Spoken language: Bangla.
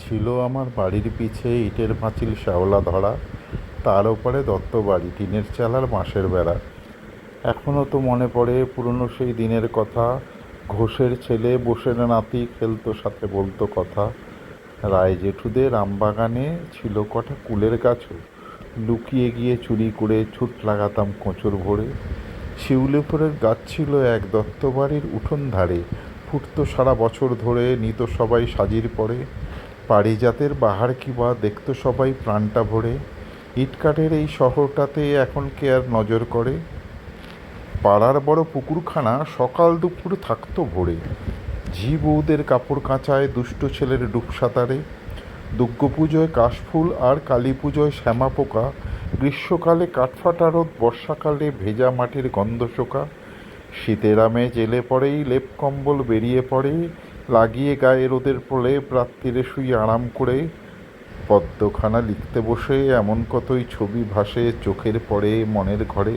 ছিল আমার বাড়ির পিছে ইটের পাঁচিল, শ্যাওলা ধরা, তার ওপরে দত্ত বাড়ি, টিনের চালার বাঁশের বেড়া। এখনও তো মনে পড়ে পুরনো সেই দিনের কথা, ঘোষের ছেলে, বসের নাতি, খেলতো সাথে, বলতো কথা। রায় জেঠুদের আমবাগানে ছিল কটা কুলের গাছও। লুকিয়ে গিয়ে চুরি করে ছুট লাগাতাম কোঁচর ভরে। শিউলে গাছ ছিল এক দত্ত বাড়ির উঠোন ধারে। ফুটতো সারা বছর ধরে, নিত সবাই সাজির পরে। পারিজাতের বাহার কিবা দেখতো সবাই প্রাণটা ভরে? ইটকাঠের এই শহরটাতে এখন কে আর নজর করে? পাড়ার বড় পুকুরখানা সকাল দুপুর থাকতো ভরে। ঝি বউদের কাপড় কাঁচায় দুষ্ট ছেলের ডুব সাঁতারে দুর্গাপুজোয় কাশফুল আর কালী পুজোয় শ্যামা পোকা। গ্রীষ্মকালে কাঠফাটা রোদ, বর্ষাকালে ভেজা মাটির গন্ধ শোকা। শীতের আমে জেলে পড়েই লেপ কম্বল বেরিয়ে পড়ে। লাগিয়ে গায়ে রোদের পোলে প্রাত্তিরে শুয়ে আরাম করে পদ্মখানা লিখতে বসে এমন কতই ছবি ভাসে চোখের পড়ে, মনের ঘরে।